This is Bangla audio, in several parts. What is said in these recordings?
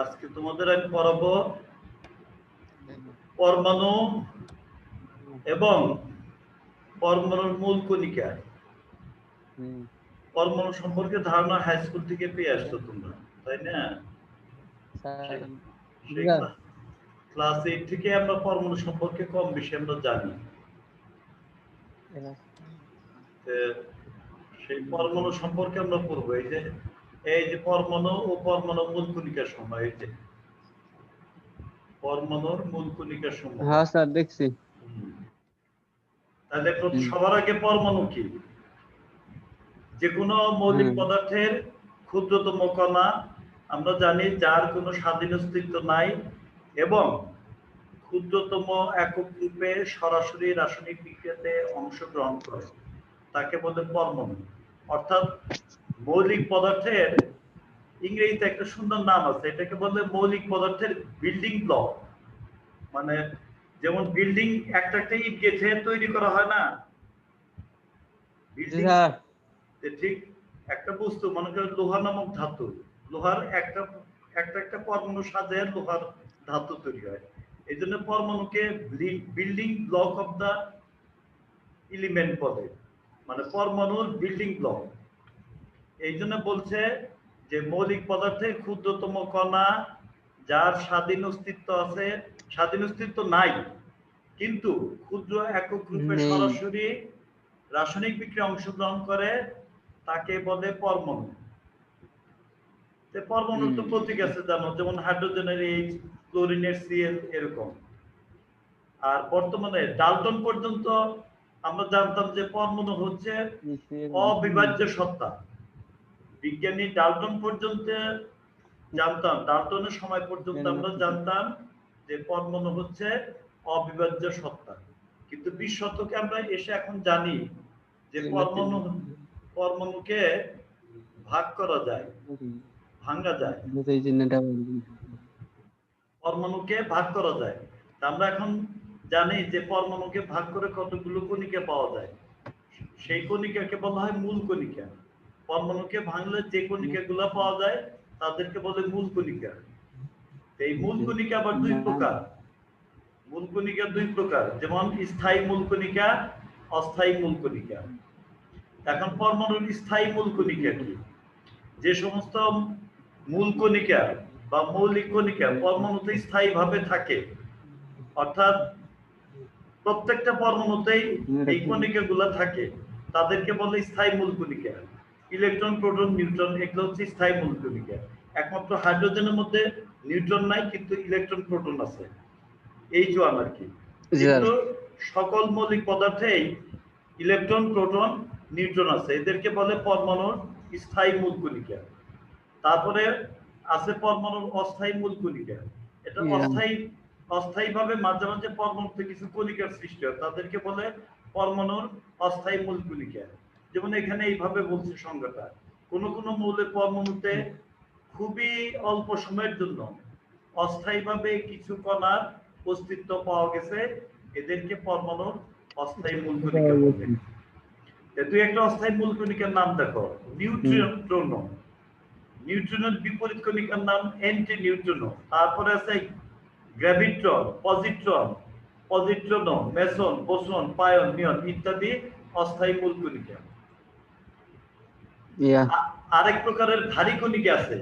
আজকে তোমাদের আমি পড়াবো পরমাণু এবং পরমাণুর মূল কণিকা। পরমাণু সম্পর্কে ধারণা হাই স্কুল থেকে পেয়ে আসছো তোমরা তাই না? ক্লাস এইট থেকে আমরা পরমাণু সম্পর্কে কম বেশি আমরা জানি। সেই পরমাণু সম্পর্কে আমরা পড়ব এই যে এই যে পরমাণু ও পরমাণু মূল কণিকার সময় এই যে পরমাণুর মূল কণিকার সময় হ্যাঁ স্যার দেখছি। তাহলে সবার আগে পরমাণু কি? যে কোনো মৌলিক পদার্থের ক্ষুদ্রতম কণা আমরা জানি যার কোনো স্বাধীন অস্তিত্ব নাই এবং ক্ষুদ্রতম একক রূপে সরাসরি রাসায়নিক বিক্রিয়াতে অংশগ্রহণ করে তাকে বলে পরমাণু। অর্থাৎ মৌলিক পদার্থের ইংরেজিতে একটা সুন্দর নাম আছে এটাকে বলে মৌলিক পদার্থের বিল্ডিং ব্লক। মানে যেমন বিল্ডিং একটা একটা ইট গেছে তৈরি করা হয় না? বিল্ডিং? ঠিক একটা বস্তু মনে করেন লোহা নামক ধাতু। লোহার একটা একটা একটা পরমাণু সাজায় লোহার ধাতু তৈরি হয়। এই জন্য পরমাণুকে building block of the element বলে। মানে পরমাণুর বিল্ডিং ব্লক। এই জন্য বলছে যে মৌলিক পদার্থের ক্ষুদ্রতম কণা যার স্বাধীন অস্তিত্ব আছে স্বাধীন অস্তিত্ব নাই কিন্তু ক্ষুদ্র একক রূপে সরাসরি রাসায়নিক বিক্রিয়া অংশগ্রহণ করে তাকে বলে পরমাণু। তো পরমাণুর তো প্রতীক আছে জানো যেমন হাইড্রোজেনের এইচ ক্লোরিনের সিএল এরকম। আর বর্তমানে ডালটন পর্যন্ত আমরা জানতাম যে পরমাণু হচ্ছে অবিভাজ্য সত্তা। বিজ্ঞানী ডালটন পর্যন্ত জানতাম ডালটনের সময় পর্যন্ত আমরা জানতাম যে পরমাণু হচ্ছে অবিভাজ্য সত্তা। কিন্তু বিশ শতকে আমরা এসে এখন জানি যে পরমাণু পরমাণুকে ভাগ করা যায় ভাঙ্গা যায়। পরমাণুকে ভাগ করা যায়। তা আমরা এখন জানি যে পরমাণুকে ভাগ করে কতগুলো কণিকা পাওয়া যায়। সেই কণিকাকে বলা হয় মূল কণিকা। পরমাণুকে ভাঙলে যে কণিকাগুলো পাওয়া যায়, তাদেরকে বলে মূল কণিকা। এই মূল কণিকা আবার দুই প্রকার। মূল কণিকা দুই প্রকার, যেমন স্থায়ী মূল কণিকা, অস্থায়ী মূল কণিকা। এখন পরমাণুর স্থায়ী মূল কণিকা কি? যে সমস্ত মূল কণিকা বা মৌলিক কণিকা পরমাণুতে স্থায়ীভাবে থাকে, অর্থাৎ প্রত্যেকটা পরমাণুতেই এই কণিকাগুলো থাকে, তাদেরকে বলে স্থায়ী মূল কণিকা। ইলেকট্রন প্রোটন নিউট্রন এগুলো হচ্ছে স্থায়ী মূল কণিকা একমাত্র হাইড্রোজেনের মধ্যে নিউট্রন নাই কিন্তু ইলেকট্রন প্রোটন আছে। এই জোয়ান আর কি? কিন্তু সকল মৌলিক পদার্থেই ইলেকট্রন প্রোটন নিউট্রন আছে। এদেরকে বলে পরমাণুর স্থায়ী মূল কণিকা তারপরে আছে পরমাণুর অস্থায়ী মূল কণিকা এটা. অস্থায়ী অস্থায়ী ভাবে মাঝে মাঝে পরমাণুতে কিছু কণিকার সৃষ্টি হয়। তাদেরকে বলে পরমাণুর অস্থায়ী মূল কণিকা যেমন এখানে এইভাবে বলছে সংজ্ঞাটা, কোন কোন মৌলের পরমাণুতে খুবই অল্প সময়ের জন্য অস্থায়ীভাবে কিছু কণার অস্তিত্ব পাওয়া গেছে, এদেরকে পরমাণুর অস্থায়ী মূল কণিকা বলে তুই একটা অস্থায়ী মূল কণিকার নাম দেখো নিউট্রিনো নিউট্রিনোর বিপরীত কণিকার নাম অ্যান্টি নিউট্রিনো তারপরে আছে graviton, positron, positron, meson, boson, pion, neon ইত্যাদি অস্থায়ী মূল কণিকা আরেক প্রকারের ভারী কণিকা আছে।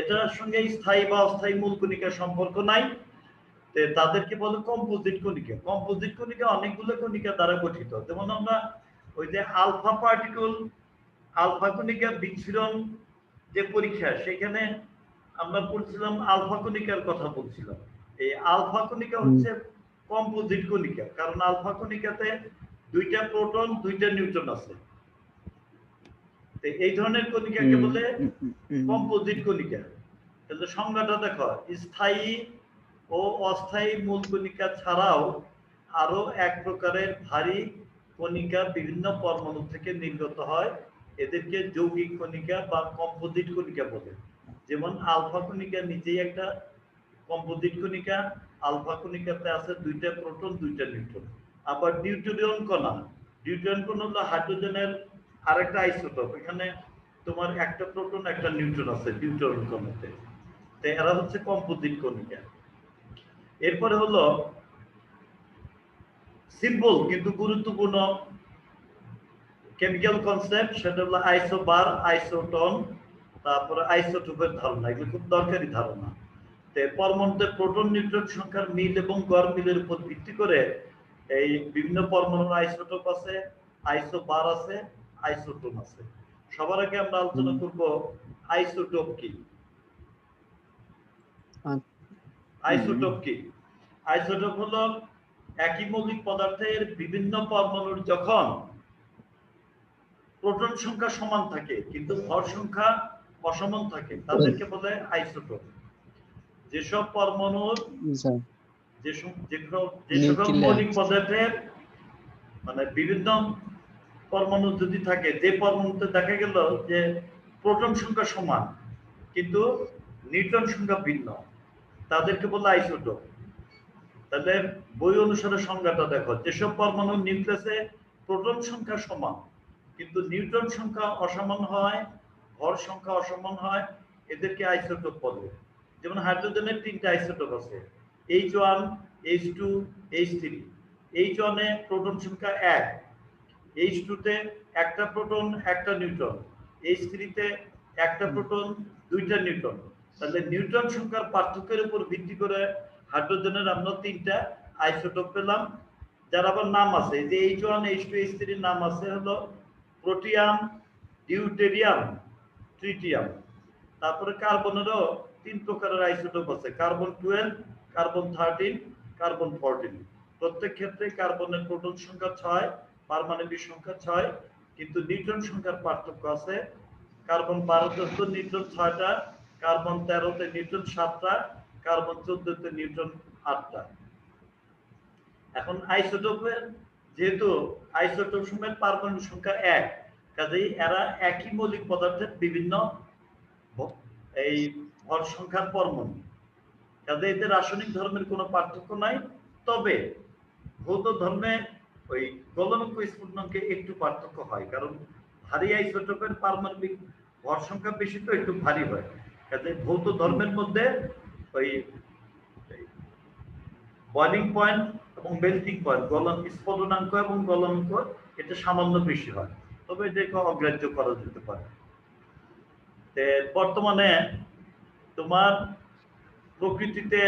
এটার সঙ্গে স্থায়ী বা অস্থায়ী মূল কণিকার সম্পর্ক নাই। তাদেরকে বলে কম্পোজিট কণিকা। কম্পোজিট কণিকা অনেকগুলো কণিকা দ্বারা গঠিত। যেমন আমরা ওই যে আলফা পার্টিকল আলফা কণিকা বিচ্ছুরণ যে পরীক্ষা সেখানে আমরা বলছিলাম আলফা কণিকার কথা বলছিলাম। এই আলফা কণিকা হচ্ছে কম্পোজিট কণিকা। কারণ আলফা কণিকাতে দুইটা প্রোটন দুইটা নিউট্রন আছে। এই ধরনের কণিকাকে বলে কম্পোজিট কণিকা। তাহলে সংজ্ঞাটা দেখো স্থায়ী ও অস্থায়ী মূল কণিকা ছাড়াও আরও এক প্রকারের ভারী কণিকা বিভিন্ন পরমাণু থেকে নির্গত হয় এদেরকে যৌগিক কণিকা বা কম্পোজিট কণিকা বলে। যেমন আলফা কণিকা নিজেই একটা কম্পোজিট কণিকা আলফা কণিকাতে আছে দুইটা প্রোটন দুইটা নিউট্রন। আবার নিউট্রিয়ন কণা নিউট্রিয়ন কণা হলো হাইড্রোজেনের আরেকটা আইসোটোপ, এখানে তোমার একটা প্রোটন, একটা নিউট্রন আছে, নিউট্রন কণাতে। তো এরা হচ্ছে কম্পোজিট কণিকা। এরপরে হলো সিম্পল কিন্তু গুরুত্বপূর্ণ কেমিক্যাল কনসেপ্ট সেটা হলো আইসোবার আইসোটন তারপরে আইসোটোপের ধারণা, এগুলো খুব দরকারি ধারণা। তো পরমাণুতে প্রোটন, নিউট্রন সংখ্যার মিল এবং গড় মিলের উপর ভিত্তি করে এই বিভিন্ন পরমাণুর আইসোটোপ আছে আইসোবার আছে আইসোটোন আছে। সবার আগে আমরা আলোচনা করব আইসোটোপ কি? আচ্ছা। আইসোটোপ কি? আইসোটোপ হলো একই মৌলিক পদার্থের বিভিন্ন পরমাণুর যখন প্রোটন সংখ্যা সমান থাকে কিন্তু ভর সংখ্যা অসমান থাকে তাদেরকে বলে আইসোটোপ। যেসব পরমাণুর যেসব যে সব- যে সব- যে সকল মৌলিক পদার্থের মানে বিভিন্ন পরমাণু যদি থাকে, যে পরমাণুতে দেখা গেল যে প্রোটন সংখ্যা সমান, কিন্তু নিউট্রন সংখ্যা ভিন্ন, তাদেরকে বলে আইসোটোপ। তাহলে বই অনুসারে সংজ্ঞাটা দেখো, যেসব পরমাণু নিউক্লিয়াসে প্রোটন সংখ্যা সমান, কিন্তু নিউট্রন সংখ্যা অসমান হয়, ভর সংখ্যা অসমান হয়, এদেরকে আইসোটোপ বলে। যেমন হাইড্রোজেনের তিনটা আইসোটোপ আছে H one H two H three H ওয়ানে প্রোটন সংখ্যা এক এইচ টুতে একটা প্রোটন একটা নিউট্রন এইচ থ্রিতে একটা প্রোটন দুইটা নিউট্রন তাহলে নিউট্রন সংখ্যার পার্থক্যের উপর ভিত্তি করে হাইড্রোজেনের আমরা তিনটা আইসোটোপ পেলাম। যার আবার নাম আছে যে H one H two H থ্রির নাম আছে হলো প্রোটিয়াম ডিউটেরিয়াম ট্রিটিয়াম তারপরে কার্বনেরও তিন প্রকারের আইসোটোপ আছে carbon twelve carbon thirteen carbon fourteen প্রত্যেক ক্ষেত্রে কার্বনের প্রোটন সংখ্যা ছয় পারমাণবিক সংখ্যা ছয়, কিন্তু নিউট্রন সংখ্যার পার্থক্য আছে। কার্বন বারোতে তো নিউট্রন ছয়টা, কার্বন তেরোতে নিউট্রন সাতটা, কার্বন চোদ্দতে নিউট্রন আটটা। এখন আইসোটোপের, যেহেতু আইসোটোপ সময়ের পারমাণবিক সংখ্যা এক, কাজেই এরা একই মৌলিক পদার্থের বিভিন্ন এই ভর সংখ্যার পরমাণু। কাজে এদের রাসায়নিক ধর্মের কোনো পার্থক্য নাই। তবে ভৌত ধর্মে ওই গলনাঙ্ক স্ফুটনাঙ্কে একটু পার্থক্য হয়, কারণ ভারী আইসোটোপের পারমাণবিক ভর সংখ্যা বেশি তো একটু ভারী হয়। কাজে ভৌত ধর্মের মধ্যে ওই বয়লিং পয়েন্ট এবং মেল্টিং পয়েন্ট গলন স্ফোটনাঙ্ক এবং গলনাঙ্ক এটা সামান্য বেশি হয়, তবে এটাকে অগ্রাহ্য করা যেতে পারে। বর্তমানে তোমার প্রকৃতিতে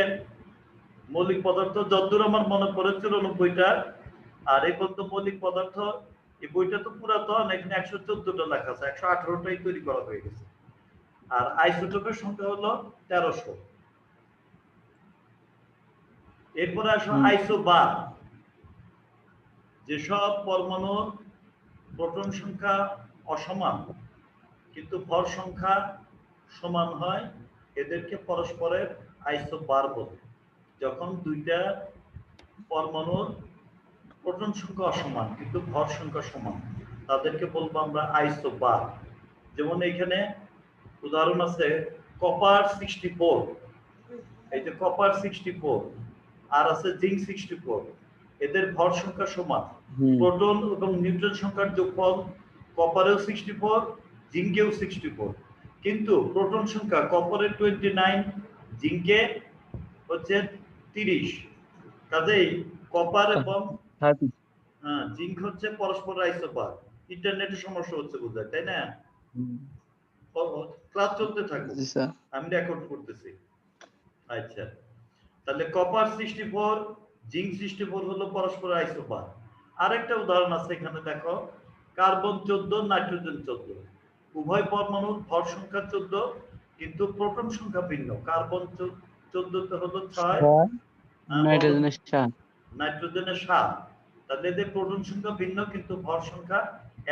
মৌলিক পদার্থ যতদূর আমার মনে পড়ে চুরানব্বইটা আর এই পর্যন্ত মৌলিক পদার্থ এই বইটা তো পুরাতন এখানে একশো চোদ্দটা লেখা আছে একশো আঠারোটাই তৈরি করা হয়ে গেছে। আর আইসোটোপের সংখ্যা হলো তেরোশো। এরপরে আসো। আইসো বার যেসব পরমাণুর প্রোটন সংখ্যা অসমান কিন্তু ভর সংখ্যা সমান হয় এদেরকে পরস্পরের আইসো বার বলে। যখন দুইটা পরমাণুর প্রোটন সংখ্যা অসমান কিন্তু ভর সংখ্যা সমান। তাদেরকে বলব আমরা আইসো বার যেমন এখানে উদাহরণ আছে কপার সিক্সটি ফোর এই যে কপার সিক্সটি ফোর আর আছে জিঙ্ক সিক্সটি ফোর এদের ভর সংখ্যা সমান। প্রোটন এবং নিউট্রন সংখ্যার যোগফল কপারেও সিক্সটি ফোর জিঙ্কেও সিক্সটি ফোর কিন্তু প্রোটন সংখ্যা কপারে টোয়েন্টি নাইন জিঙ্কে হচ্ছে তিরিশ। কাজেই কপার এবং থার্টি হ্যাঁ, জিঙ্ক হচ্ছে পরস্পর আইসোপার ইন্টারনেটের সমস্যা হচ্ছে তাই না? ক্লাস চলতে থাকুক। আমি রেকর্ড করতেছি। আচ্ছা। তাহলে copper sixty four zinc sixty four হলো পরস্পর আইসোপার আরেকটা উদাহরণ আছে এখানে দেখো। কার্বন চোদ্দ নাইট্রোজেন চোদ্দ। উভয় পরমাণুর ভর সংখ্যা চোদ্দ কিন্তু প্রোটন সংখ্যা ভিন্ন। কার্বন চোদ্দতে হলো ছয়। আহ, নাইট্রোজেনের সাত। নাইট্রোজেনের সাত তাহলে এদের প্রোটন সংখ্যা ভিন্ন কিন্তু ভর সংখ্যা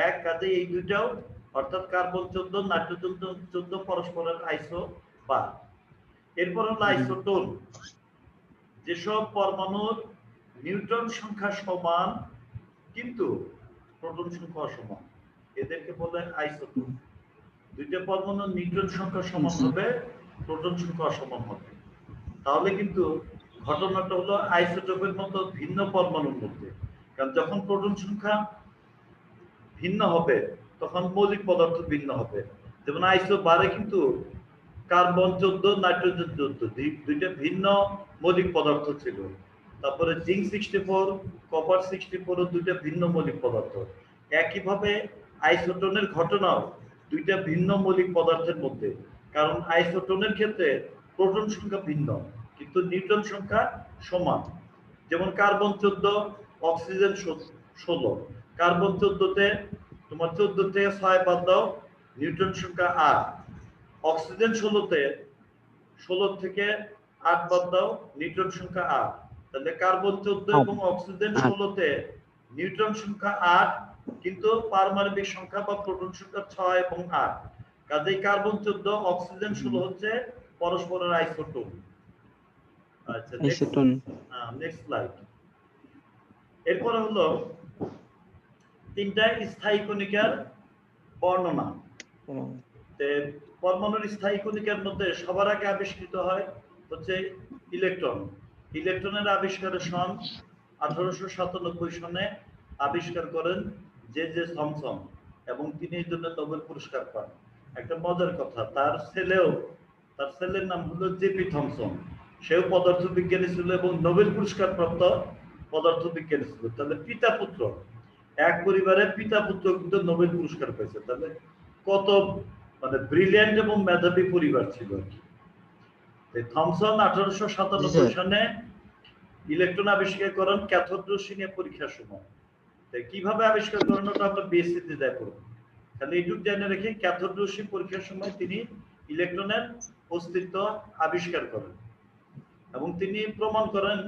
এক কাজে এই দুইটাও অর্থাৎ কার্বন চোদ্দ নাইট্রোজেন চোদ্দ পরস্পরের আইসো বা এরপর হলো আইসোটোন। যেসব পরমাণুর নিউট্রন সংখ্যা সমান কিন্তু প্রোটন সংখ্যা অসমান এদেরকে বলে আইসোটোন। দুইটা পরমাণুর নিউট্রন সংখ্যা সমান হবে প্রোটন সংখ্যা অসমান হবে। তাহলে কিন্তু ঘটনাটা হলো আইসোটোপের মতো ভিন্ন পরমাণুর মধ্যে। কারণ যখন প্রোটন সংখ্যা ভিন্ন হবে, তখন মৌলিক পদার্থ ভিন্ন হবে। যেমন আইসো বারে কিন্তু কার্বন চোদ্দ, নাইট্রোজেন চোদ্দ দুইটা ভিন্ন মৌলিক পদার্থ ছিল। তারপরে zinc sixty four, copper sixty four দুইটা ভিন্ন মৌলিক পদার্থ। একইভাবে আইসোটোনের ঘটনাও দুইটা ভিন্ন মৌলিক পদার্থের মধ্যে। কারণ আইসোটোনের ক্ষেত্রে প্রোটন সংখ্যা ভিন্ন। কিন্তু নিউট্রন সংখ্যা সমান। যেমন কার্বন চোদ্দ অক্সিজেন ষোলো। কার্বন চোদ্দতে তোমার চোদ্দ থেকে ছয় বাদ দাও নিউট্রন সংখ্যা আট। অক্সিজেন ষোলোতে ষোলো থেকে আট বাদ দাও নিউট্রন সংখ্যা আট। তাহলে কার্বন চোদ্দ এবং অক্সিজেন আট। ষোলোতে নিউট্রন সংখ্যা আট কিন্তু পারমাণবিক সংখ্যা বা প্রোটন সংখ্যা ছয় এবং আট। কাজেই কার্বন চোদ্দ অক্সিজেন ষোলো হচ্ছে পরস্পরের আইসোটোপ। আচ্ছা নেক্সট স্লাইড এরপরে হলো তিনটা স্থায়ী কণিকার বর্ণনা। পরমাণুর স্থায়ী কণিকার মধ্যে সবার আগে আবিষ্কৃত হয় হচ্ছে ইলেকট্রন। ইলেকট্রনের আবিষ্কারের সন আঠারোশো সাতানব্বই সনে আবিষ্কার করেন জে জে থমসন এবং তিনি এই জন্য নোবেল পুরস্কার পান। একটা মজার কথা তার ছেলেও তার ছেলের নাম হলো জেপি থমসন। সেও পদার্থ বিজ্ঞানী ছিল এবং নোবেল পুরস্কার প্রাপ্ত পদার্থ বিজ্ঞানী ছিল। তাহলে পিতা পুত্র এক পরিবারের পিতা পুত্র কিন্তু নোবেল পুরস্কার পেয়েছে। তাহলে কত মানে ব্রিলিয়ান্ট এবং মেধাবী পরিবার ছিল আর কি। থমসন আঠারোশো সাতানব্বই সনে ইলেকট্রন আবিষ্কার করেন ক্যাথোড রশ্মি নিয়ে পরীক্ষার সময়। কীভাবে আবিষ্কার করেন ওটা আমরা বিএসসিতে দেখো তাহলে এইটুক জেনে রেখে ক্যাথোড রশ্মি পরীক্ষার সময় তিনি ইলেকট্রনের অস্তিত্ব আবিষ্কার করেন। এবং তিনি প্রমাণ করেন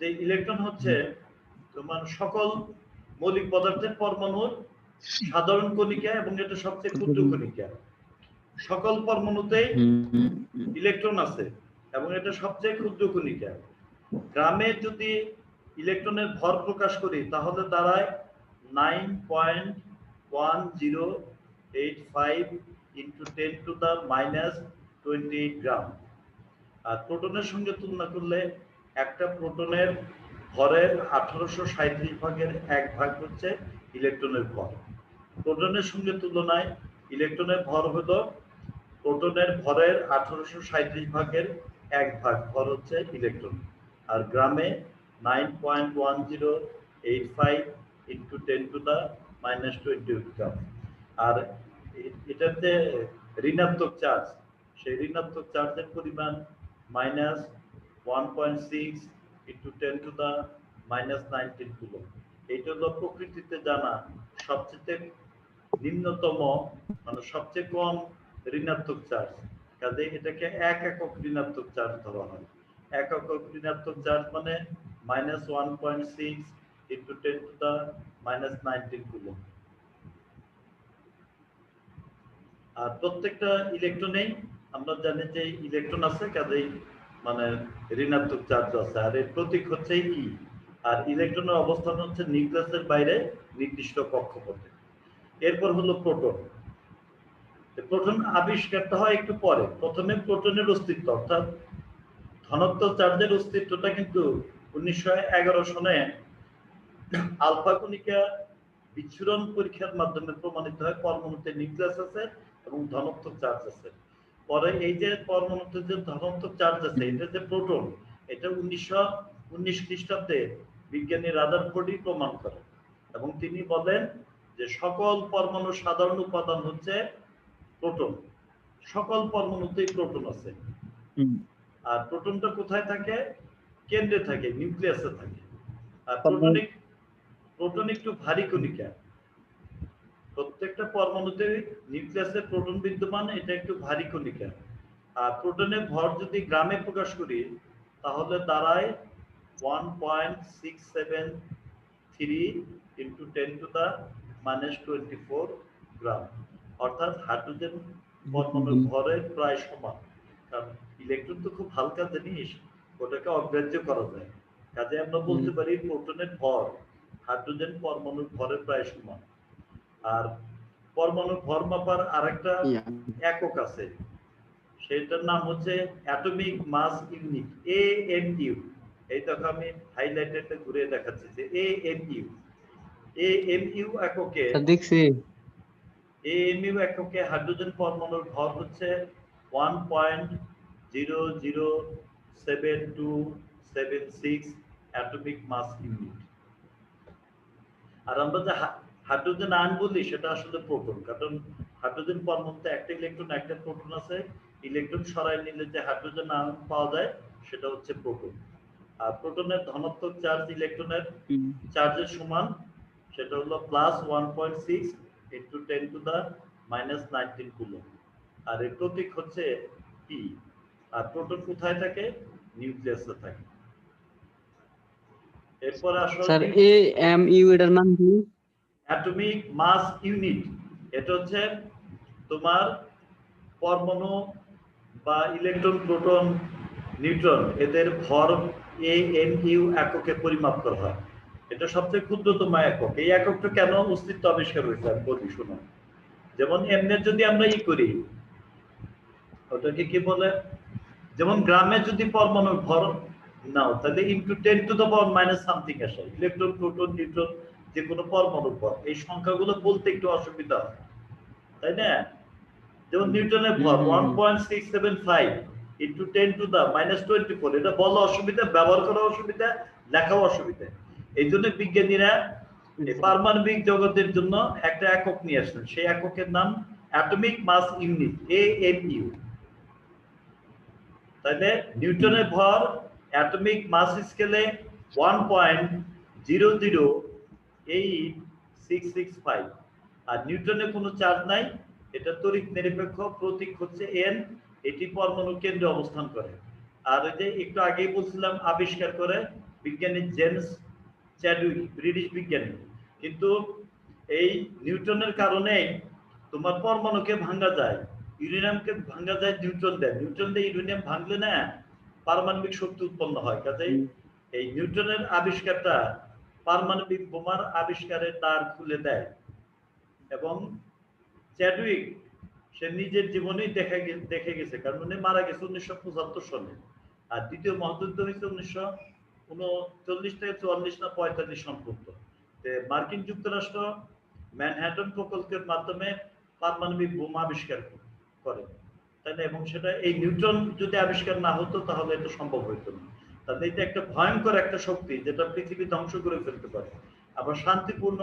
যে ইলেকট্রন হচ্ছে তোমার সকল মৌলিক পদার্থের পরমাণুর সাধারণ কণিকা এবং এটা সবচেয়ে ক্ষুদ্র কণিকা। সকল পরমাণুতেই ইলেকট্রন আছে এবং এটা সবচেয়ে ক্ষুদ্র কণিকা। গ্রামে যদি ইলেকট্রনের ভর প্রকাশ করি তাহলে দাঁড়ায় nine point one zero eight five into ten to the minus twenty eight gram আর প্রোটনের সঙ্গে তুলনা করলে একটা প্রোটনের ভরের আঠারোশো সাঁত্রিশ ভাগের এক ভাগ হচ্ছে ইলেকট্রনের ভর। প্রোটনের সঙ্গে তুলনায় ইলেকট্রনের ভর হলো প্রোটনের ভরের আঠারোশো সাঁত্রিশ ভাগের এক ভাগ, ভর হচ্ছে ইলেকট্রন। আর গ্রামে nine point one zero eight five into ten to the minus twenty gram. আর এটাতে ঋণাত্মক চার্জ, সেই ঋণাত্মক চার্জের পরিমাণ point six into ten to the minus nineteen kilo এইটা হলো প্রকৃতিতে জানা সবচেয়ে নিম্নতম মানে সবচেয়ে কম ঋণাত্মক চার্জ কাজে এটাকে এক একক ঋণাত্মক চার্জ ধরা হয়। এক একক ঋণাত্মক চার্জ মানে minus one point six into ten to the minus nineteen coulomb আর প্রত্যেকটা ইলেকট্রনেই আমরা জানি যে ইলেকট্রন আছে, কাজেই মানে ঋণাত্মক চার্জ আছে। আর এর প্রতীক হচ্ছে ই আর ইলেকট্রনের অবস্থান হচ্ছে নিউক্লিয়াসের বাইরে নির্দিষ্ট কক্ষপথে। এরপর হলো প্রোটন। প্রোটন আবিষ্কারটা হয় একটু পরে। প্রথমে প্রোটনের অস্তিত্ব, অর্থাৎ ধনাত্মক চার্জের অস্তিত্বটা কিন্তু উনিশশো এগারো সনে আলফা কণিকা বিচ্ছুরণ পরীক্ষার মাধ্যমে প্রমাণিত হয়, পরমাণুতে নিউক্লিয়াস আছে এবং ধনাত্মক চার্জ আছে। পরে এই যে পরমাণুতে যে ধনাত্মক চার্জ আছে এটা যে প্রোটন এটা উনিশশো উনিশ খ্রিস্টাব্দে বিজ্ঞানী রাদারফোর্ডই প্রমাণ করেন এবং তিনি বলেন যে সকল পরমাণুর সাধারণ উপাদান হচ্ছে প্রোটন সকল পরমাণুতেই প্রোটন আছে। আর প্রোটনটা কোথায় থাকে? কেন্দ্রে থাকে নিউক্লিয়াসে থাকে। আর প্রোটনিক প্রোটন একটু ভারী কণিকা। প্রত্যেকটা পরমাণুতে নিউক্লিয়াসে প্রোটন বিদ্যমান এটা একটু ভারী কণিকা। আর প্রোটনের ভর যদি গ্রামে প্রকাশ করি তাহলে দাঁড়ায় one point six seven three into ten to the minus twenty four gram. অর্থাৎ হাইড্রোজেন পরমাণুর ভরের প্রায় সমান। কারণ ইলেকট্রন তো খুব হালকা জিনিস ওটাকে অগ্রাহ্য করা যায়। কাজে আমরা বলতে। পারি প্রোটনের ভর হাইড্রোজেন পরমাণুর ভরের প্রায় সমান। আর পরমাণুর ভর মাপার আরেকটা একক আছে। সেটার নাম হচ্ছে atomic mass unit A M U এই দেখো আমি হাইলাইটেডে ঘুরে দেখাচ্ছি যে A M U A M U এককে দেখছি। এ এম ইউ এককে হাইড্রোজেন পরমাণুর ভর হচ্ছে one point zero zero seven two seven six atomic mass unit. আর আমরা যে হাইড্রোজেন আয়ন বলি সেটা আসলে প্রোটন কারণ হাইড্রোজেন পরমাণুতে একটা ইলেকট্রন একটা প্রোটন আছে। ইলেকট্রন সরাই নিলে যে হাইড্রোজেন আয়ন পাওয়া যায় সেটা হচ্ছে প্রোটন। আর প্রোটনের ধনাত্মক চার্জ ইলেকট্রনের চার্জের সমান সেটা হলো plus one point six into ten to the minus nineteen coulomb আর এর প্রতীক হচ্ছে পি আর প্রোটন কোথায় থাকে? নিউক্লিয়াসে থাকে। এরপর আসলে স্যার এ এম ইউ এটার নাম কি? অ্যাটমিক মাস ইউনিট, এটা হচ্ছে তোমার পরমাণু বা ইলেকট্রন, প্রোটন, নিউট্রন, এদের ভর এ এন ইউ এককে পরিমাপ করা হয়। এটা সবচেয়ে ক্ষুদ্রতম একক। এই এককটা কেন অস্তিত্ব আবিষ্কার হয়েছে আমি বলি, শোনো। যেমন এমনি যদি আমরা ই করি, ওটাকে কি বলে? যেমন গ্রামে যদি পরমাণুর ভর নাও, তাহলে into ten to the power minus something আসে। ইলেকট্রন, প্রোটন, নিউট্রন যে কোনো পরমাণুর ভর এই সংখ্যাগুলো বলতে একটু অসুবিধা হয় তাই না? যেমন নিউটনের ভর one point six seven five into ten to the minus twenty four এটা বলা অসুবিধা ব্যবহার করা অসুবিধা লেখাও অসুবিধা। এই জন্য বিজ্ঞানীরা পারমাণবিক জগতের জন্য একটা একক নিয়ে আসলেন সেই এককের নাম atomic mass unit A M U তাহলে নিউটনের ভর অ্যাটমিক মাস স্কেলে one point zero zero eight six six five আর নিউটনের কোনো চার্জ নাই, এটা তড়িৎ নিরপেক্ষ প্রতীক হচ্ছে এন এটি পরমাণু কেন্দ্রে অবস্থান করে। আর ওই যে একটু আগেই বলছিলাম, আবিষ্কার করে বিজ্ঞানী জেমস চ্যাডউইক, ব্রিটিশ বিজ্ঞানী। কিন্তু এই নিউটনের কারণেই তোমার পরমাণুকে ভাঙা যায়, ইউরেনিয়ামকে ভাঙা যায় নিউটন দেয়। নিউটন দিয়ে ইউরেনিয়াম ভাঙলে না, পারমাণবিক শক্তি উৎপন্ন হয়। কাজেই এই নিউটনের আবিষ্কারটা পারমাণবিক বোমার আবিষ্কারের দ্বার খুলে দেয়। এবং চ্যাডউইক, সে নিজের জীবনেই দেখা দেখে গেছে। কারণ উনি মারা গেছে উনিশশো পঁচাত্তর সালে আর দ্বিতীয় মহাযুদ্ধ হয়েছে উনিশশো উনচল্লিশ থেকে চুয়াল্লিশ না পঁয়তাল্লিশ সম্পর্ক। মার্কিন যুক্তরাষ্ট্র ম্যানহ্যাটন প্রকল্পের মাধ্যমে পারমাণবিক বোমা আবিষ্কার করে। তাই না? এবং সেটা এই নিউট্রন যদি আবিষ্কার না হতো, তাহলে এটা সম্ভব হতো না। তাহলে এটা একটা ভয়ঙ্কর একটা শক্তি যেটা পৃথিবী ধ্বংস করে ফেলতে পারে। আবার শান্তিপূর্ণ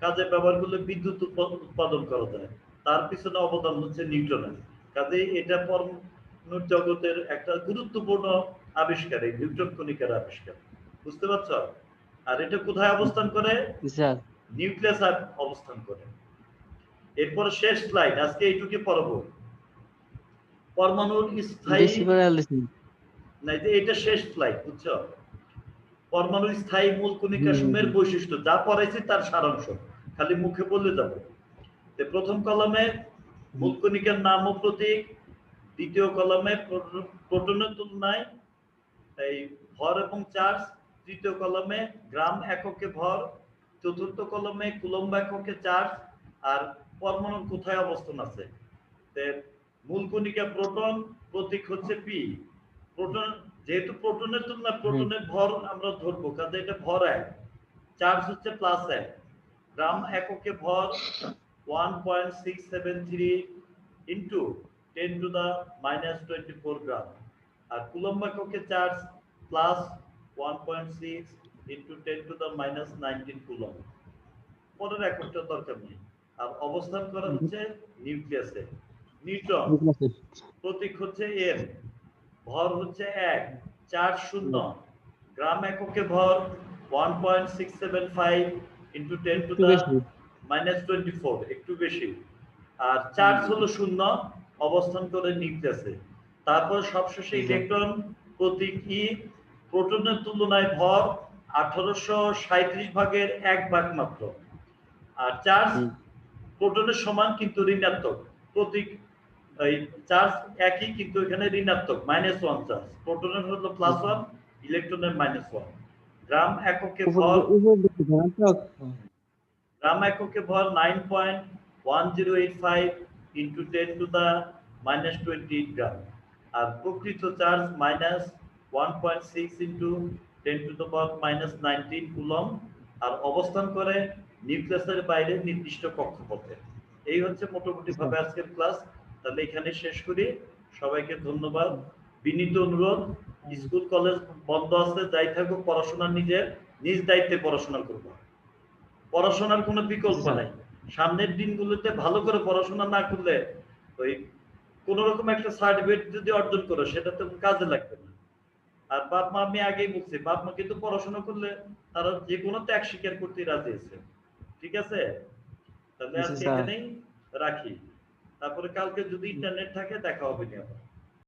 কাজে ব্যবহার করলে বিদ্যুৎ উৎপাদন করা যায়। তার পিছনে অবদান হচ্ছে নিউটনের। কাজে এটা পরমাণু জগতের একটা গুরুত্বপূর্ণ আবিষ্কার এই নিউটন কণিকার আবিষ্কার। বুঝতে পারছ? আর এটা কোথায় অবস্থান করে? নিউক্লিয়াস অবস্থান করে। এরপরে শেষ স্লাইড আজকে এইটুকু পড়ব। পরমাণুর স্থায়ী বেশি করে আলোচনা না এই যে এটা শেষ স্লাইড বুঝছ? পরমাণুর স্থায়ী মূল কণিকা হুম, বৈশিষ্ট্য যা পড়াইছি তার সারাংশ। খালি মুখে বললে যাবে। প্রথম কলমে মূল কণিকার নাম ও প্রতীক দ্বিতীয় কলমে প্রোটনের তুলনায় এই ভর এবং চার্জ তৃতীয় কলমে গ্রাম এককে ভর চতুর্থ কলমে কুলম্ব এককে চার্জ আর পরমাণুর কোথায় অবস্থান আছে? মূল কণিকা প্রোটন প্রতীক হচ্ছে পি প্রোটন যেহেতু প্রোটনের তুলনায় প্রোটনের ভর আমরা ধরবো কাজে এটা ভর এক চার্জ হচ্ছে প্লাস এক। গ্রাম এককে ভর one point six seven three into ten to the minus twenty four gram. R coulomb এককে charge plus one point six into ten to the minus nineteen coulomb পরের এককটা দরকার নেই। আর অবস্থান করা হচ্ছে নিউক্লিয়াসে। নিউট্রন প্রতীক হচ্ছে এন ভর হচ্ছে এক চার শূন্য। গ্রাম এককে ভর one point six seven five into ten to minus twenty four একটু বেশি। আর চার্জ হলো শূন্য অবস্থান করে নিউক্লিয়াসে তারপর সবশেষে। ইলেকট্রন প্রতীক ই প্রোটনের তুলনায় ভর আঠারোশো সাঁত্রিশ ভাগের এক ভাগ মাত্র। আর চার্জ প্রোটনের সমান কিন্তু ঋণাত্মক। প্রতীক এই চার্জ একই কিন্তু এখানে ঋণাত্মক মাইনাস ওয়ান চার্জ প্রোটনের হলো প্লাস ওয়ান ইলেকট্রনের মাইনাস ওয়ান গ্রাম এককে ভর গ্রাম এককে ভর nine point one zero eight five into ten to the minus twenty eight gram আর প্রকৃত charge minus one point six into ten to the power minus nineteen coulomb আর অবস্থান করে নিউক্লিয়াসের বাইরে নির্দিষ্ট কক্ষপথে। এই হচ্ছে মোটামুটি ভাবে আজকের ক্লাস তাহলে এখানে শেষ করি। সবাইকে ধন্যবাদ। বিনীত অনুরোধ স্কুল কলেজ বন্ধ আছে যাই থাকুক পড়াশোনা নিজের নিজ দায়িত্বে পড়াশোনা করব। পড়াশোনার কোনো বিকল্প নাই। সামনের দিনগুলোতে ভালো করে পড়াশোনা না করলে ওই কোন রকম একটা সার্টিফিকেট যদি অর্জন করো সেটা তো কাজে লাগবে না। আর বাপ মা আমি আগেই বলছি বাপ মা কিন্তু পড়াশোনা করলে তারা যে কোনো ত্যাগ স্বীকার করতে রাজি আছে। ঠিক আছে? তাহলে আজকে এখানেই রাখি। তারপরে কালকে যদি ইন্টারনেট থাকে দেখা হবে নি আবার।